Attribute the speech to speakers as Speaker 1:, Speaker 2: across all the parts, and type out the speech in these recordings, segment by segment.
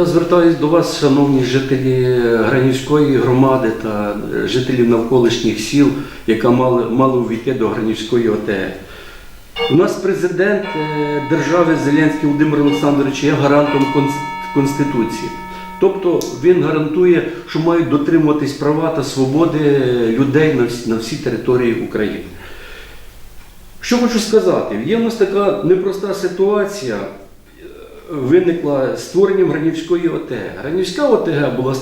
Speaker 1: Я звертаюся до вас, шановні жителі Гранівської громади та жителів навколишніх сіл, яка мали, мали увійти до Гранівської ОТГ. У нас президент е, держави Зеленський Володимир Олександрович є гарантом Конституції. Тобто він гарантує, що мають дотримуватись права та свободи людей на всі, на всій території України. Що хочу сказати, є в нас така непроста ситуація. Е, Виникла створенням Гранівської ОТГ. Гранівська ОТГ була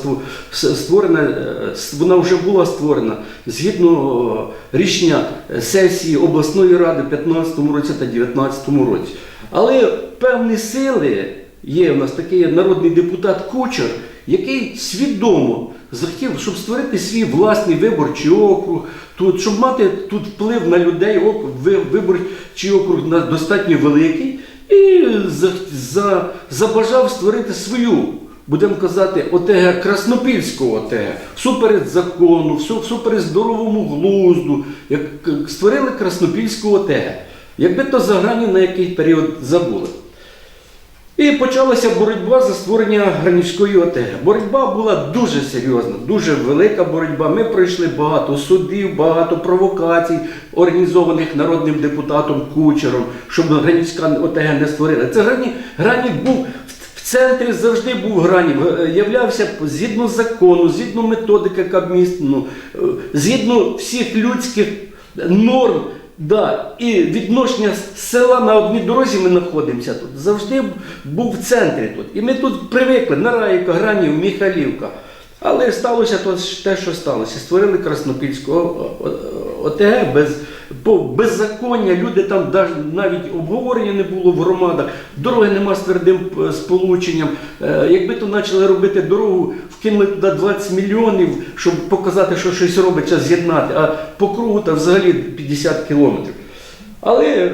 Speaker 1: створена, е, вона вже була створена згідно е, рішення сесії обласної ради в 2015 році та 2019 році. Але певні сили є у нас такий народний депутат Кучер, який свідомо захотів, щоб створити свій власний виборчий округ, тут, щоб мати тут вплив на людей, виборчий округ достатньо великий, і за, за, забажав створити свою, будемо казати, ОТГ Краснопільського ОТГ, всуперед закону, всуперед здоровому глузду, як створили Краснопільську ОТГ. Якби то за грані на який період забули. І почалася боротьба за створення Гранівської ОТГ. Боротьба була дуже серйозна, дуже велика боротьба. Ми пройшли багато судів, багато провокацій, організованих народним депутатом Кучером, щоб Гранівська ОТГ не створили. Це Грані, Гранів був в центрі завжди був Гранів, е, являвся згідно закону, згідно методики Кабміну, е, згідно всіх людських норм. Да, і відношення села на одній дорозі ми знаходимося тут. Завжди був в центрі тут. І ми тут привикли, Нараївка, Гранів, Міхалівка. Але сталося то те, що сталося. Створили Краснопільську ОТГ без по беззаконня. Люди там навіть обговорення не було в громадах. Дороги нема з твердим е, сполученням. Е, Якби то почали робити дорогу, вкинули туди 20 мільйонів, щоб показати, що щось робиться, з'єднати. А по кругу там взагалі 50 кілометрів. Але е,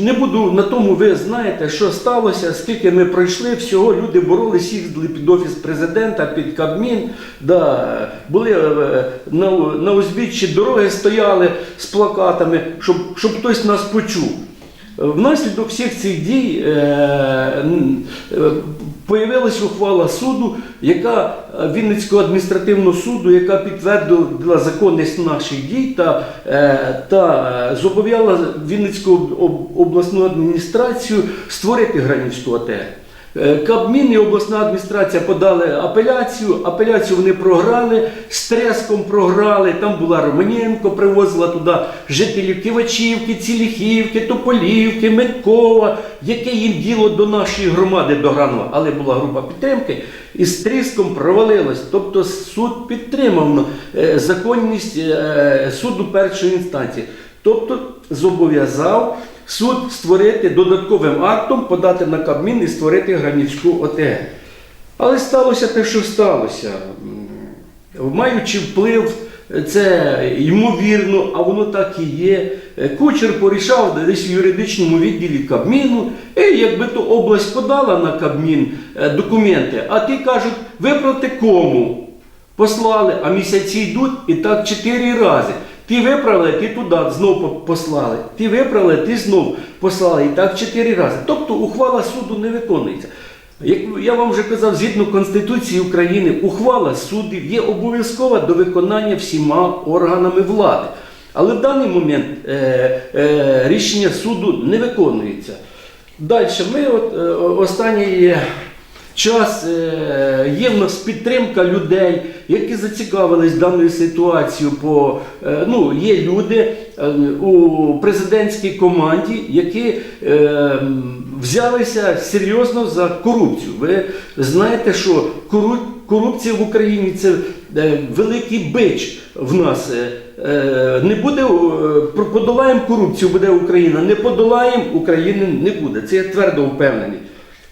Speaker 1: не буду на тому, ви знаєте, що сталося, скільки ми пройшли, всього люди боролись, їздили під офіс президента, під Кабмін, да, були е, на, на узбіччі дороги стояли з плакатами, щоб, щоб хтось нас почув. Внаслідок всіх цих дій е, е, появилась ухвала суду, яка е, Вінницького адміністративного суду, яка підтвердила законність наших дій та, е, та е, зобов'язала Вінницьку обласну адміністрацію створити Гранівську ОТГ. Е, Кабмін і обласна адміністрація подали апеляцію. Апеляцію вони програли, з треском програли. Там була Романенко, привозила туди жителів Кивачівки, Ціліхівки, Тополівки, Миткова, яке їм діло до нашої громади до. Але була група підтримки і з тріском провалилась. Тобто суд підтримав е, законність е, суду першої інстанції. Тобто зобов'язав суд створити додатковим актом, подати на Кабмін і створити Гранівську ОТГ. Але сталося те, що сталося. Маючи вплив, це ймовірно, а воно так і є. Кучер порішав десь в юридичному відділі Кабміну, і якби то область подала на Кабмін е, документи, а ті кажуть, виправте кому? Послали, а місяці йдуть і так чотири рази. Ті виправили, ті туди знов послали. Ті виправили, ті знов послали. І так чотири рази. Тобто ухвала суду не виконується. Як я вам вже казав, згідно Конституції України, ухвала судів є обов'язкова до виконання всіма органами влади. Але в даний момент е, е, рішення суду не виконується. Далі, ми от, е, останній час е, є в нас підтримка людей, які зацікавились даною ситуацією. По, е, ну, є люди е, у президентській команді, які взялися серйозно за корупцію. Ви знаєте, що кору- корупція в Україні це великий бич в нас. Не буде подолаємо корупцію, буде Україна. Не подолаємо України не буде. Це я твердо впевнений.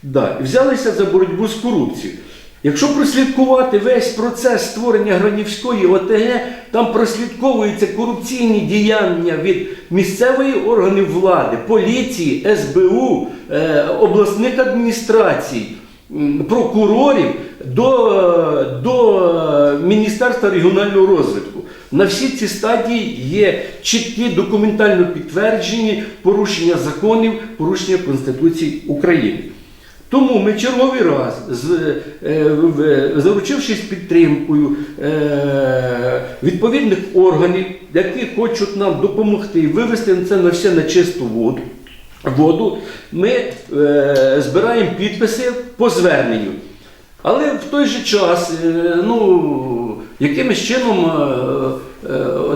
Speaker 1: Да. Взялися за боротьбу з корупцією. Якщо прослідкувати весь процес створення Гранівської ОТГ, там прослідковуються корупційні діяння від місцевої органів влади, поліції, СБУ, е, обласних адміністрацій, прокурорів до, е, до е, Міністерства регіонального розвитку. На всі ці стадії є чіткі документально підтверджені порушення законів, порушення Конституції України. Тому ми черговий раз, е, заручившись підтримкою е, відповідних органів, які хочуть нам допомогти вивести це на все на чисту воду, ми е, збираємо підписи по зверненню. Але в той же час, ну, якимось чином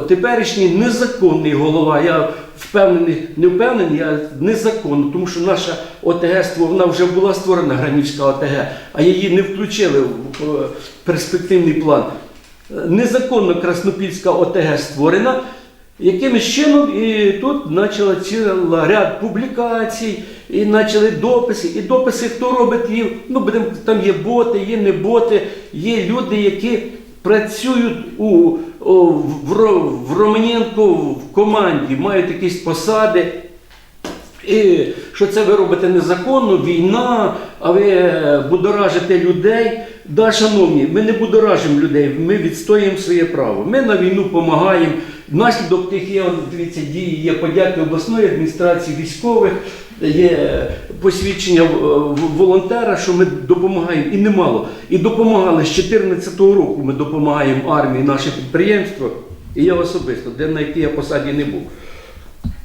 Speaker 1: теперішній незаконний голова, я впевнений, не впевнений, я незаконно, тому що наша ОТГ вона вже була створена Гранівська ОТГ, а її не включили в перспективний план. Незаконно Краснопільська ОТГ створена. Якимось чином і тут почала ціла ряд публікацій, і почали дописи. І дописи, хто робить їх, ну будемо там є боти, є не боти, є люди, які працюють у, у в, в Романенко в команді, мають якісь посади. І що це ви робите незаконно, війна, а ви будоражите людей. Да, шановні, ми не будоражимо людей, ми відстоюємо своє право. Ми на війну допомагаємо. Внаслідок тих є, дивіться, дії, є подяки обласної адміністрації, військових, є посвідчення волонтера, що ми допомагаємо і немало. І допомагали з 2014 року. Ми допомагаємо армії, наше підприємство. І я особисто, де на якій я посаді не був.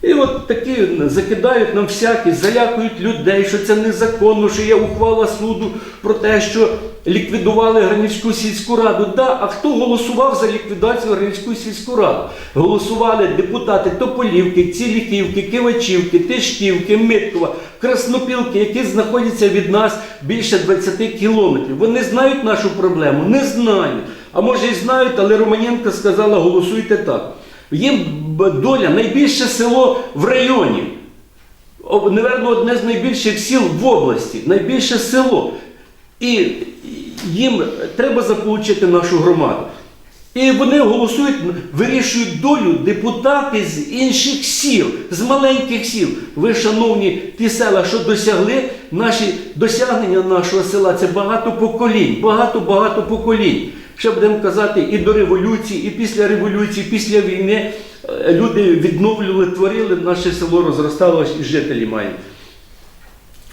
Speaker 1: І от такі закидають нам всякі, залякують людей, що це незаконно, що є ухвала суду про те, що ліквідували Гранівську сільську раду. Да, а хто голосував за ліквідацію Гранівської сільську раду? Голосували депутати Тополівки, Ціліківки, Кивачівки, Тишківки, Миткова, Краснопілки, які знаходяться від нас більше 20 кілометрів. Вони знають нашу проблему? Не знають. А може і знають, але Романенко сказала, голосуйте так. Їм доля найбільше село в районі. О, Наверно, одне з найбільших сіл в області, найбільше село. І їм треба заполучити нашу громаду. І вони голосують, вирішують долю депутати з інших сіл, з маленьких сіл. Ви, шановні, ті села, що досягли, наші досягнення нашого села це багато поколінь, багато-багато поколінь. Ще будемо казати, і до революції, і після революції, після війни е, люди відновлювали, творили, наше село розросталось і жителі мають.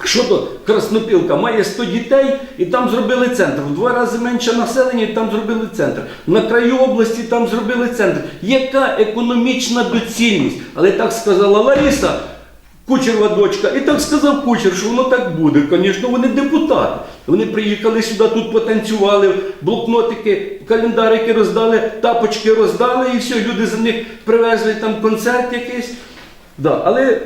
Speaker 1: Щодо Краснопілка, має 100 дітей і там зробили центр. В два рази менше населення, і там зробили центр. На краю області там зробили центр. Яка економічна доцільність? Але так сказала Лариса, Кучерова дочка, і так сказав Кучер, що воно так буде. Звісно, вони депутати. Вони приїхали сюди, тут потанцювали, блокнотики, календарики роздали, тапочки роздали, і все, люди за них привезли там концерт якийсь. Да, але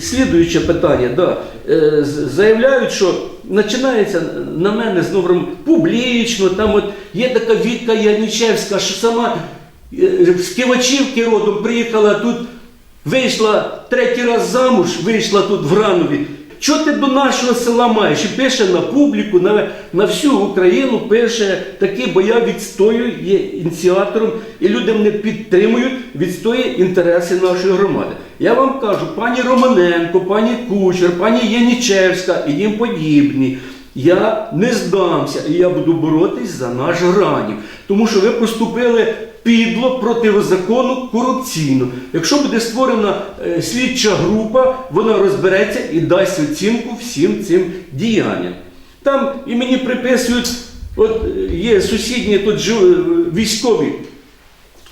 Speaker 1: слідуюче питання, да, е, заявляють, що починається на мене знову ром- публічно, там от є така Вітка Янічевська, що сама е, з Кивачівки родом приїхала тут, вийшла третій раз замуж, вийшла тут в Гранові. Що ти до нашого села маєш? І пише на публіку, на, на всю Україну пише такі, бо я відстоюю, є ініціатором, і люди мене підтримують, відстоює інтереси нашої громади. Я вам кажу, пані Романенко, пані Кучер, пані Янічевська і їм подібні. Я не здамся і я буду боротись за наш гранів. Тому що ви поступили підло, протизаконно, корупційно. Якщо буде створена е, слідча група, вона розбереться і дасть оцінку всім цим діянням. Там і мені приписують, от е, є сусідні тут жив- військові,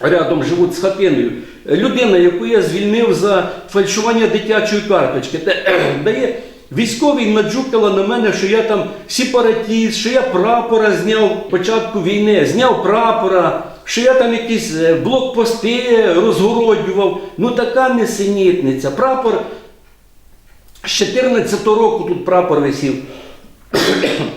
Speaker 1: рядом живуть з хатиною. Людина, яку я звільнив за фальшування дитячої карточки, та, дає військовий наджукала на мене, що я там сепаратіст, що я прапора зняв початку війни, зняв прапора, що я там якісь е, блокпости розгороджував. Ну така несенітниця. Прапор з 14 року тут прапор висів.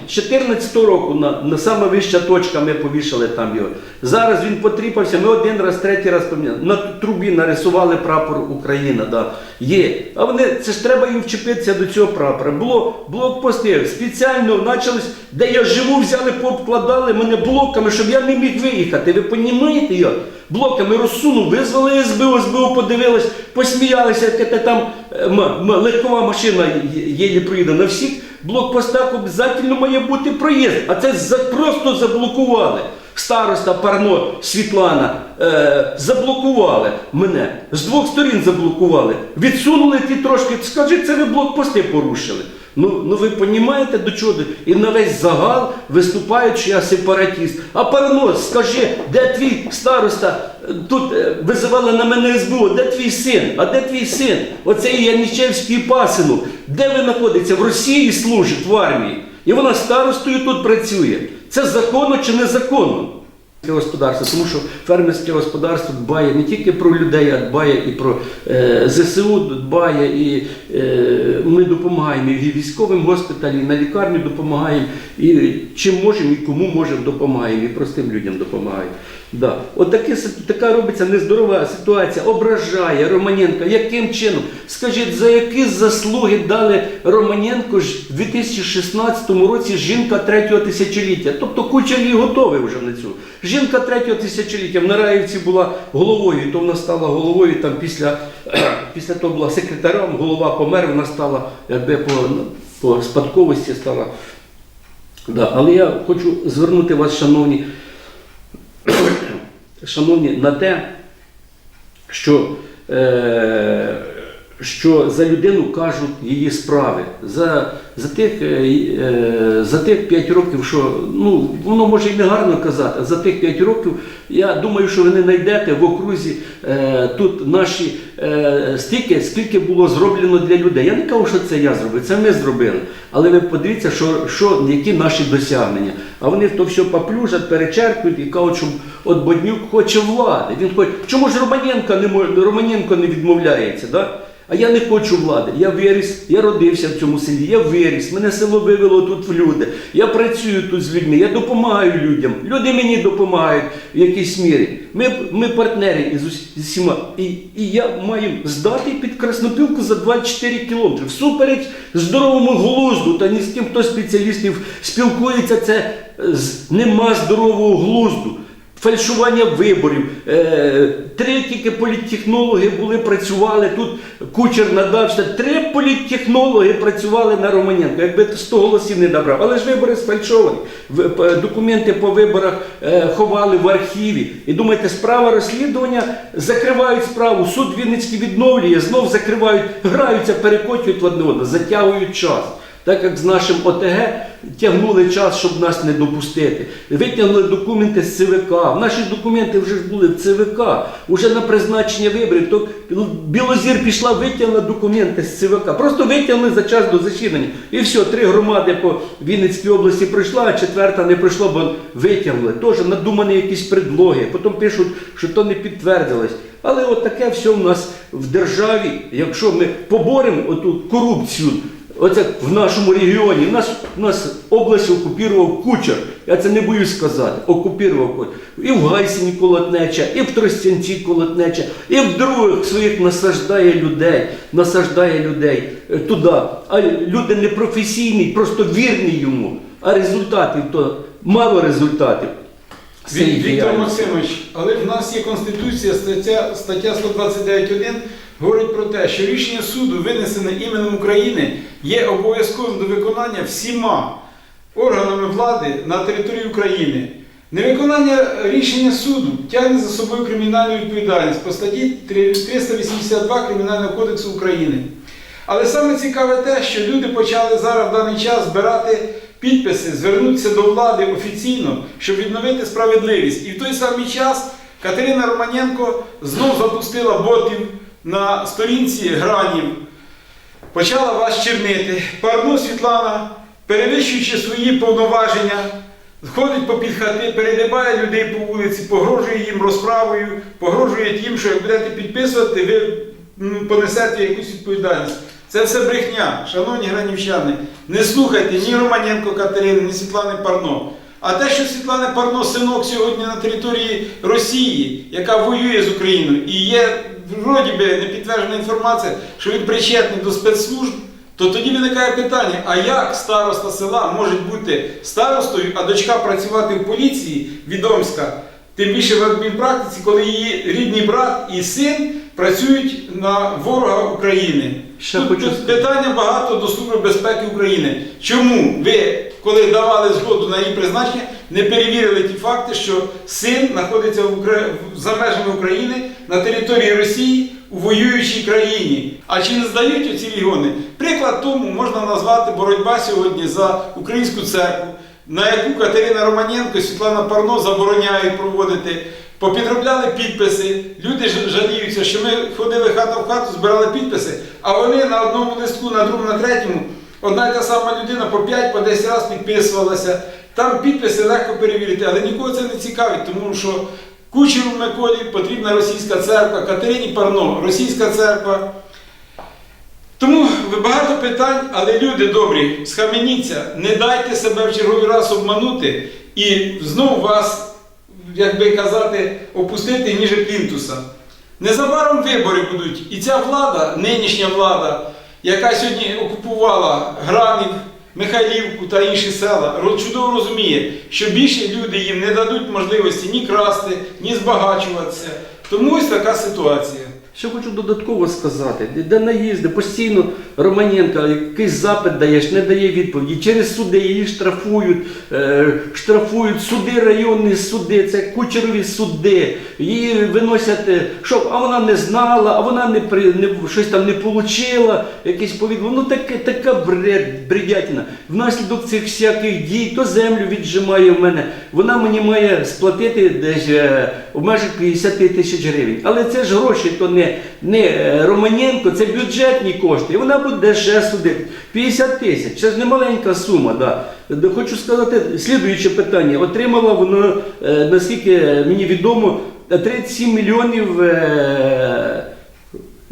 Speaker 1: З 14 року на, на саме точка ми повішали там його. Зараз він потріпався, ми один раз, третій раз поміняли. На трубі нарисували прапор Україна. Да. Є. А вони, це ж треба їм вчепитися до цього прапора. Було блокпости, спеціально почались, де я живу, взяли, пообкладали мене блоками, щоб я не міг виїхати. Ви розумієте як? Блоками розсунув, визвали СБУ, СБУ подивилась, посміялися, яка там е, легкова машина єлі проїде на всіх блокпостах обов'язково має бути проїзд, а це за, просто заблокували. Староста Парно Світлана е, заблокували мене. З двох сторін заблокували. Відсунули ті трошки. Скажи, це ви блокпости порушили. Ну, ну ви розумієте до чого? І на весь загал виступають, що я сепаратіст. А паранос, скажи, де твій староста? Тут е, визивали на мене СБУ, де твій син? А де твій син? Оцей Янічевський пасину. Де ви знаходиться? В Росії служить в армії. І вона старостою тут працює. Це законно чи незаконно? Господарство, тому що фермерське господарство дбає не тільки про людей, а дбає і про е, ЗСУ, дбає, і е, ми допомагаємо і військовим госпіталі, і на лікарню допомагаємо, і чим можемо, і кому можемо допомагаємо, і простим людям допомагаємо. Да. От таке, така робиться нездорова ситуація, ображає Романенка. Яким чином? Скажіть, за які заслуги дали Романенко ж в 2016 році жінка третього тисячоліття? Тобто куча її готовий вже на цю. Жінка третього тисячоліття в Нараївці була головою, і то вона стала головою там після, після того була секретарем, голова помер, вона стала якби по, по спадковості стала. Да. Але я хочу звернути вас, шановні, шановні, на те, що, е, що за людину кажуть її справи. За, за, тих, е, е, за тих 5 років, що ну, воно може і не гарно казати, а за тих 5 років я думаю, що ви не знайдете в окрузі е, тут наші е, стільки, скільки було зроблено для людей. Я не кажу, що це я зробив, це ми зробили. Але ви подивіться, що, що, які наші досягнення. А вони то все поплюжать, перечеркують і кажуть, що от Боднюк хоче влади. Він хоче. Чому ж Романенко не, Романенко не відмовляється? Да? А я не хочу влади. Я виріс, я родився в цьому селі, я виріс, мене село вивело тут в люди. Я працюю тут з людьми, я допомагаю людям. Люди мені допомагають в якійсь мірі. Ми, ми партнери із усіма. І, і я маю здати під Краснопілку за 24 кілометри. Всупереч здоровому глузду, та ні з ким хто спеціалістів спілкується, це е, нема здорового глузду фальшування виборів. Е, три тільки політтехнологи були, працювали тут. Кучер надався. Три політтехнологи працювали на Романенко. Якби 100 голосів не набрав. Але ж вибори сфальшовані. Документи по виборах е, ховали в архіві. І думаєте, справа розслідування закривають справу. Суд Вінницький відновлює, знов закривають, граються, перекочують в одне, затягують час. Так як з нашим ОТГ тягнули час, щоб нас не допустити. Витягнули документи з ЦВК. Наші документи вже ж були в ЦВК. Уже на призначення виборів. То ну, Білозір пішла, витягнула документи з ЦВК. Просто витягнули за час до засідання. І все, три громади по Вінницькій області пройшла, а четверта не пройшла, бо витягнули. Теж надумані якісь предлоги. Потім пишуть, що то не підтвердилось. Але от таке все в нас в державі. Якщо ми поборемо оту корупцію, Оце в нашому регіоні. Нас, нас область окупував кучер. Я це не боюсь сказати. Окупував кучер. І в Гайсині колотнеча, і в Тростянці колотнеча, і в других своїх насаждає людей, насаждає людей е, туди. А люди не професійні, просто вірні йому. А результатів то мало результатів.
Speaker 2: Віктор. Максимович, але в нас є Конституція, стаття, стаття 129.1 говорить про те, що рішення суду, винесене іменем України, є обов'язковим до виконання всіма органами влади на території України. Невиконання рішення суду тягне за собою кримінальну відповідальність по статті 382 Кримінального кодексу України. Але саме цікаве те, що люди почали зараз в даний час збирати підписи, звернутися до влади офіційно, щоб відновити справедливість. І в той самий час Катерина Романенко знов запустила ботів на сторінці гранів, почала вас чернити. Парну Світлана, перевищуючи свої повноваження, ходить по хати, передибає людей по вулиці, погрожує їм розправою, погрожує тим, що як будете підписувати, ви понесете якусь відповідальність. Це все брехня, шановні гранівчани. Не слухайте ні Романенко Катерини, ні Світлани Парно. А те, що Світлани Парно синок сьогодні на території Росії, яка воює з Україною, і є вроді би не підтверджена інформація, що він причетний до спецслужб, то тоді виникає питання: а як староста села може бути старостою, а дочка працювати в поліції відомська, тим більше в адмінпрактиці, коли її рідний брат і син працюють на ворога України?
Speaker 1: Ще
Speaker 2: Тут,
Speaker 1: хочу
Speaker 2: питання багато до Служби безпеки України. Чому ви, коли давали згоду на її призначення, не перевірили ті факти, що син знаходиться в Укра... за межами України на території Росії у воюючій країні. А чи не здають оці регіони? Приклад тому можна назвати боротьба сьогодні за українську церкву, на яку Катерина Романенко і Світлана Парно забороняють проводити. Попідробляли підписи. Люди жаліються, що ми ходили хата в хату, збирали підписи, а вони на одному листку, на другому, на третьому. Одна й та сама людина по 5 по 10 разів підписувалася. Там підписи легко перевірити, але нікого це не цікавить, тому що Кучеру Миколі потрібна російська церква, Катерині Парно, російська церква. Тому багато питань, але люди добрі, схаменіться, не дайте себе в черговий раз обманути і знову вас, як би казати, опустити ніже плінтуса. Незабаром вибори будуть, і ця влада, нинішня влада, яка сьогодні окупувала Гранів, Михайлівку та інші села, чудово розуміє, що більше люди їм не дадуть можливості ні красти, ні збагачуватися. Тому ось така ситуація.
Speaker 1: Що хочу додатково сказати, де- наїзди, постійно Романенка, якийсь запит даєш, не дає відповіді. Через суди її штрафують, е, штрафують суди, районні суди, це кучерові суди. Її виносять, е, що а вона не знала, а вона не, не щось там не отримала, якийсь повідомлення. Ну таке, така бред, бредятина. Внаслідок цих всяких дій, то землю віджимає в мене. Вона мені має сплатити десь е, в межах 50 тисяч гривень. Але це ж гроші, то не, не не Романенко, це бюджетні кошти. І вона буде ще судити. 50 тисяч. Це ж не маленька сума. Да. Хочу сказати, слідуюче питання. Отримала воно, е, наскільки мені відомо, 37 мільйонів.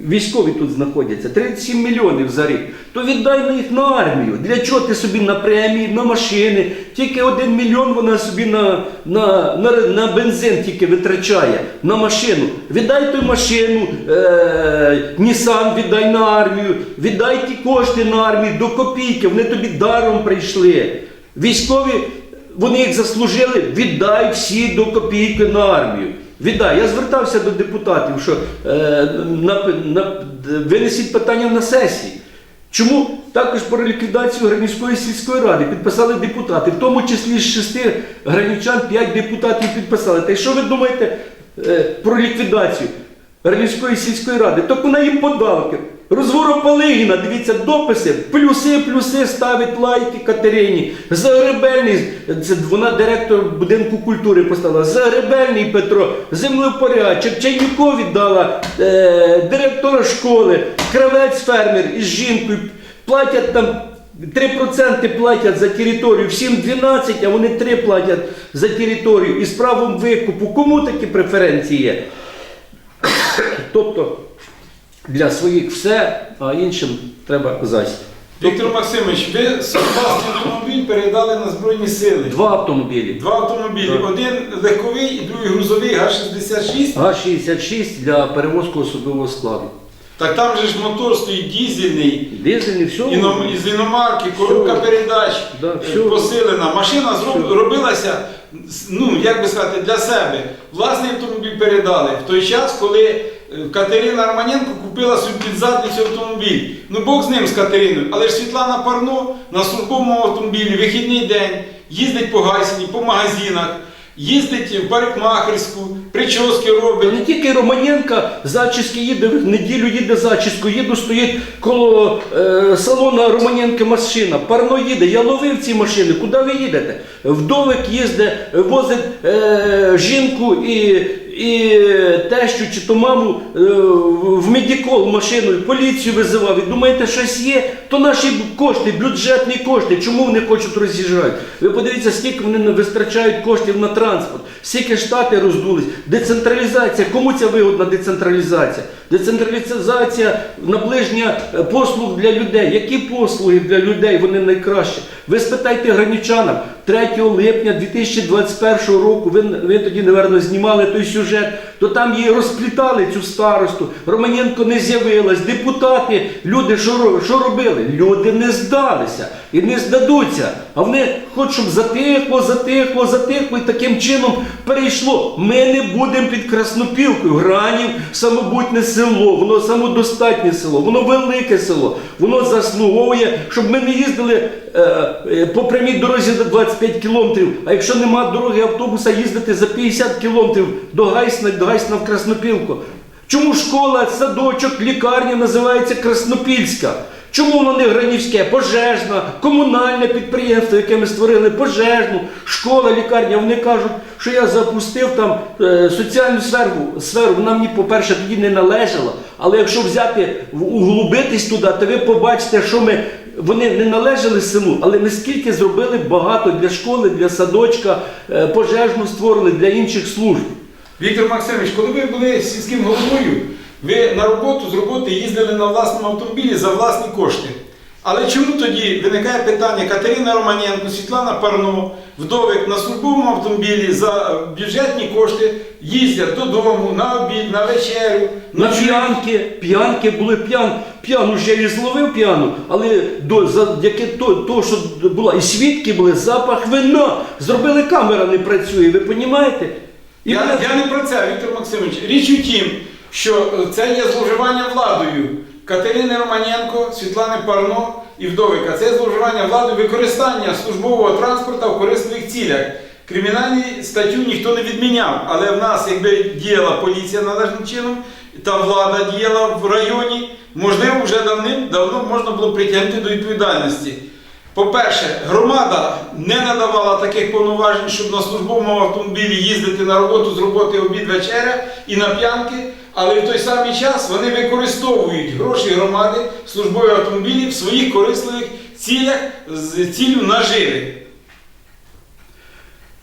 Speaker 1: Військові тут знаходяться 37 мільйонів за рік. То віддай на їх на армію. Для чого ти собі на премії, на машини? Тільки один мільйон вона собі на, на, на, на бензин тільки витрачає на машину. Віддай ту машину, е, Нісан віддай на армію, віддай ті кошти на армію до копійки, вони тобі даром прийшли. Військові, вони їх заслужили, віддай всі до копійки на армію. Віддай. Я звертався до депутатів, що е, на, на, винесіть питання на сесії. Чому також про ліквідацію Гранівської сільської ради підписали депутати, в тому числі з шести гранівчан п'ять депутатів підписали. Та й що ви думаєте е, про ліквідацію Гранівської сільської ради? Так вона їм подалки. Розворопалигіна, дивіться, дописи, плюси, плюси ставить лайки Катерині. Загребельний, це вона директор будинку культури поставила. Загребельний Петро, землепорядчик, Чайнікові дала е, директора школи, кравець фермер із жінкою. Платять там 3% платять за територію, всім 12, а вони 3 платять за територію із правом викупу. Кому такі преференції є? Тобто для своїх все, а іншим треба зась.
Speaker 2: Віктор Максимович, ви власний автомобіль передали на Збройні Сили.
Speaker 1: Два автомобілі.
Speaker 2: Два автомобілі.
Speaker 1: Так.
Speaker 2: Один легковий і другий грузовий ГАЗ-66.
Speaker 1: ГАЗ-66 для перевозку особового складу.
Speaker 2: Так там же ж мотор стоїть дізельний,
Speaker 1: Дизельний, все.
Speaker 2: іном- із іномарки, коробка
Speaker 1: Всього.
Speaker 2: передач
Speaker 1: Да,
Speaker 2: е,
Speaker 1: всього.
Speaker 2: посилена. Машина зроб-
Speaker 1: Всього.
Speaker 2: робилася, ну як би сказати, для себе. Власний автомобіль передали в той час, коли Катерина Романенко купила собі під задницю автомобіль. Ну Бог з ним з Катериною. Але ж Світлана Парно на службовому автомобілі вихідний день їздить по Гайсіні, по магазинах, їздить в парикмахерську, прически робить.
Speaker 1: Не тільки Романенка, зачіски їде, в неділю їде зачіску, їду, стоїть коло е, салона Романенка машина, парно їде, я ловив ці машини, куди ви їдете? Вдовик їздить, возить е, жінку і, і тещу чи то маму е, в медикол машиною, поліцію визивав. І думаєте, щось є? То наші кошти, бюджетні кошти, чому вони хочуть роз'їжджати? Ви подивіться, скільки вони витрачають коштів на транспорт, скільки штати роздулись, децентралізація. Кому ця вигодна децентралізація? Децентралізація наближення е, послуг для людей. Які послуги для людей вони найкращі? Ви спитайте гранічанам 3 липня 2021 року. Ви, ви тоді, напевно, знімали той сюжет, то там її розплітали цю старосту. Романенко не з'явилась. Депутати, люди, що, робили? Люди не здалися і не здадуться. А вони хочуть, щоб затихло, затихло, затихло, і таким чином перейшло. Ми не будемо під Краснопілкою. Гранів самобутнє село, воно самодостатнє село, воно велике село, воно заслуговує, щоб ми не їздили е, е, по прямій дорозі за 25 кілометрів. А якщо нема дороги автобуса, їздити за 50 кілометрів до Гайсна, до Гайсна в Краснопілку. Чому школа, садочок, лікарня називається Краснопільська? Чому воно не Гранівське? Пожежна, комунальне підприємство, яке ми створили, пожежну, школа, лікарня. Вони кажуть, що я запустив там е, соціальну сферу, сферу. Вона мені, по-перше, тоді не належала. Але якщо взяти, углубитись туди, то ви побачите, що ми. Вони не належали селу, але ми скільки зробили багато для школи, для садочка, е, пожежну створили для інших служб.
Speaker 2: Віктор Максимович, коли ви були сільським головою, ви на роботу з роботи їздили на власному автомобілі за власні кошти. Але чому тоді виникає питання Катерина Романенко, Світлана Парно, вдовик на службовому автомобілі за бюджетні кошти їздять додому на обід, на вечерю,
Speaker 1: На п'янки, п'янки були п'ян, п'яну я і зловив п'яну, але до, завдяки то, то, що була, і свідки були, запах вина. Зробили камера не працює, ви розумієте? І
Speaker 2: Я,
Speaker 1: мене-
Speaker 2: я не про це, Віктор Максимович. Річ у тім, що е, це є зловживання владою. Катерини Романенко, Світлани Парно і Вдовика. Це є зловживання владою використання службового транспорту в корисних цілях. Кримінальну статтю ніхто не відміняв, але в нас, якби діяла поліція належним чином, та влада діяла в районі, можливо, вже давним-давно можна було притягнути до відповідальності. По-перше, громада не надавала таких повноважень, щоб на службовому автомобілі їздити на роботу з роботи обід вечеря і на п'янки, але в той самий час вони використовують гроші громади службові автомобілі в своїх корисливих цілях з ціллю наживи.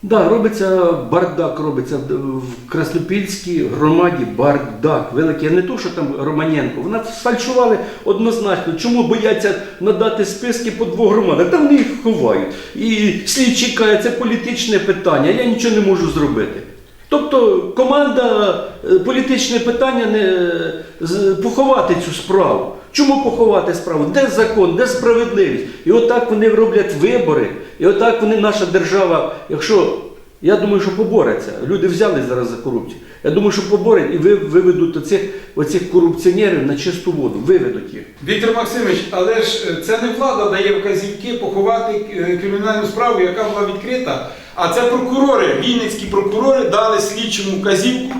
Speaker 1: Да, робиться бардак, робиться в Краснопільській громаді бардак. Великий. Не то, що там Романенко. Вона сфальшували однозначно. Чому бояться надати списки по двох громадах? Там вони їх ховають. І слідчі каже, це політичне питання, я нічого не можу зробити. Тобто команда е, політичне питання не поховати цю справу. Чому поховати справу? Де закон, де справедливість? І отак вони роблять вибори, і отак вони, наша держава, якщо я думаю, що побореться. Люди взяли зараз за корупцію. Я думаю, що поборять і ви виведуть оцих, оцих корупціонерів на чисту воду, виведуть їх.
Speaker 2: Віктор Максимович, але ж е, це не влада дає вказівки поховати е, кримінальну справу, яка була відкрита, а це прокурори, вінницькі прокурори дали слідчому вказівку,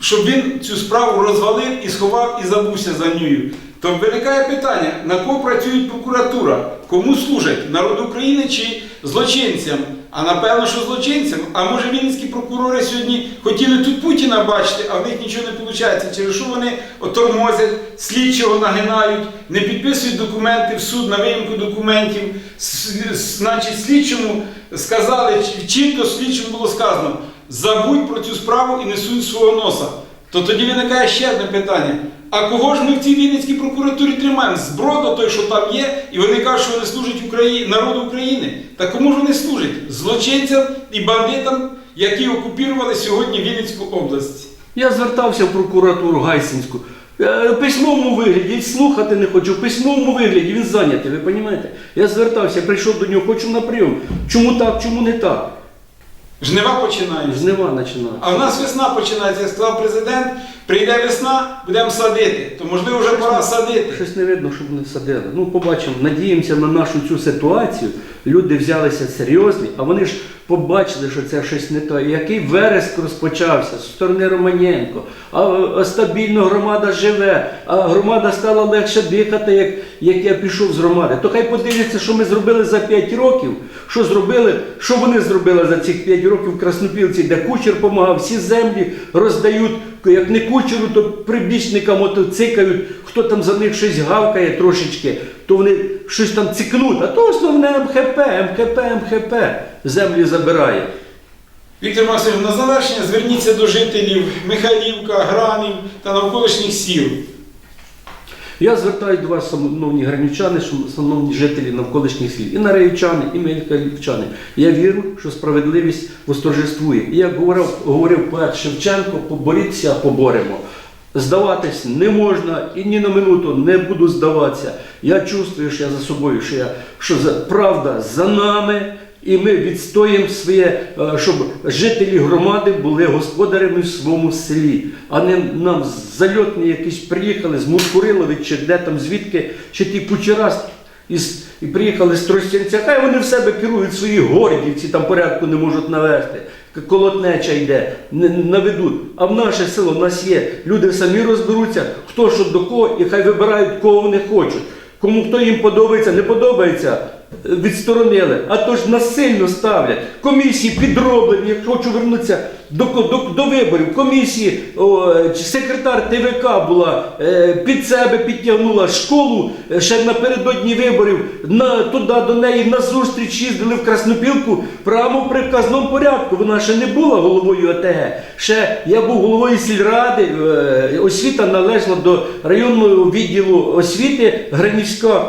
Speaker 2: щоб він цю справу розвалив і сховав і забувся за нею. То виникає питання, на кого працює прокуратура, кому служать народу України чи злочинцям? А напевно, що злочинцям. А може вінницькі прокурори сьогодні хотіли тут Путіна бачити, а в них нічого не виходить. Через що вони тормозять, слідчого нагинають, не підписують документи в суд на виїмку документів. Значить, слідчому сказали, чітко слідчому було сказано, забудь про цю справу і не сунь свого носа. То тоді виникає ще одне питання. А кого ж ми в цій Вінницькій прокуратурі тримаємо? Зброда той, що там є, і вони кажуть, що вони служать Україні, народу України. Та кому ж вони служать? Злочинцям і бандитам, які окупірували сьогодні Вінницьку область.
Speaker 1: Я звертався в прокуратуру Гайсинську. Е, письмовому вигляді, слухати не хочу, в письмовому вигляді він зайнятий, ви розумієте? Я звертався, прийшов до нього, хочу на прийом. Чому так, чому не так?
Speaker 2: Жнива починаються.
Speaker 1: Жнива починаю.
Speaker 2: А в нас весна починається, як сказав президент, прийде весна, будемо садити. То можливо вже пора садити.
Speaker 1: Щось не видно, щоб вони садили. Ну, побачимо, надіємося на нашу цю ситуацію. Люди взялися серйозні, а вони ж побачили, що це щось не то. Який вереск розпочався з сторони Романенко. А, стабільно громада живе, а громада стала легше дихати, як, як я пішов з громади. То хай подивляться, що ми зробили за 5 років. Що зробили, що вони зробили за цих 5 років в Краснопілці, де кучер допомагав, всі землі роздають, як не кучеру, то прибічникам ото цикають, хто там за них щось гавкає трошечки, то вони щось там цикнуть. А то основне МХП, МХП, МХП землі забирає.
Speaker 2: Віктор Максимович, на завершення зверніться до жителів Михайлівка, Гранів та навколишніх сіл.
Speaker 1: Я звертаюся до вас, шановні гранівчани, шановні жителі навколишніх сіл, і нараївчани, і мелькалівчани. Я вірю, що справедливість восторжествує. І як говорив, говорив поет Шевченко, поборіться, поборемо. Здаватись не можна і ні на минуту не буду здаватися. Я чувствую, що я за собою, що, я, що за, правда за нами, і ми відстоїмо своє, е, щоб жителі громади були господарями в своєму селі, а не нам зальотні якісь приїхали з Мускурилови, чи де там звідки, чи ті кучера із, і приїхали з Тростянця. Хай вони в себе керують свої гордівці, там порядку не можуть навести. Колотнеча йде, наведуть. А в наше село в нас є. Люди самі розберуться, хто що до кого, і хай вибирають, кого вони хочуть. Кому хто їм подобається, не подобається, відсторонили. А то ж насильно ставлять. Комісії підроблені, я хочу вернутися до, до, до виборів. Комісії, о, секретар ТВК була, е, під себе підтягнула школу е, ще напередодні виборів. На, туди до неї на зустріч їздили в Краснопілку прямо в приказному порядку. Вона ще не була головою ОТГ. Ще я був головою сільради. е, Освіта належала до районного відділу освіти Гранівська.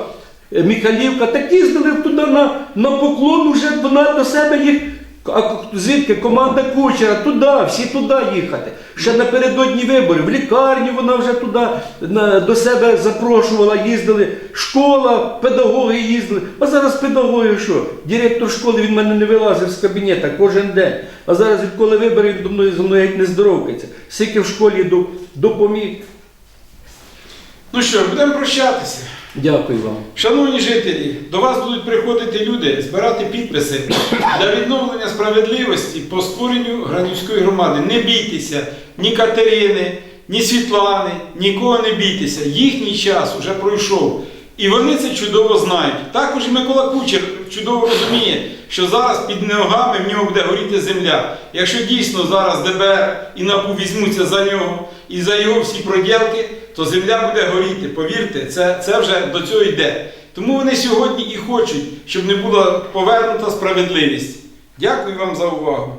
Speaker 1: Е, Міхалівка, так їздили туди на, на поклон, вже вона до себе їх. А звідки команда кучера? Туди, всі туди їхати. Ще напередодні виборів. В лікарню вона вже туди на, до себе запрошувала, їздили. Школа, педагоги їздили. А зараз педагоги що? Директор школи він мене не вилазив з кабінета кожен день. А зараз відколи виборів він до мною зі мною не здоровкається. Скільки в школі допоміг.
Speaker 2: Ну що, будемо прощатися.
Speaker 1: Дякую вам.
Speaker 2: Шановні жителі, до вас будуть приходити люди збирати підписи для відновлення справедливості по створенню Гранівської громади. Не бійтеся ні Катерини, ні Світлани, нікого не бійтеся. Їхній час вже пройшов. І вони це чудово знають. Також і Микола Кучер чудово розуміє, що зараз під ногами в нього буде горіти земля. Якщо дійсно зараз ДБР і НАПУ візьмуться за нього і за його всі проділки, то земля буде горіти. Повірте, це, це вже до цього йде. Тому вони сьогодні і хочуть, щоб не була повернута справедливість. Дякую вам за увагу.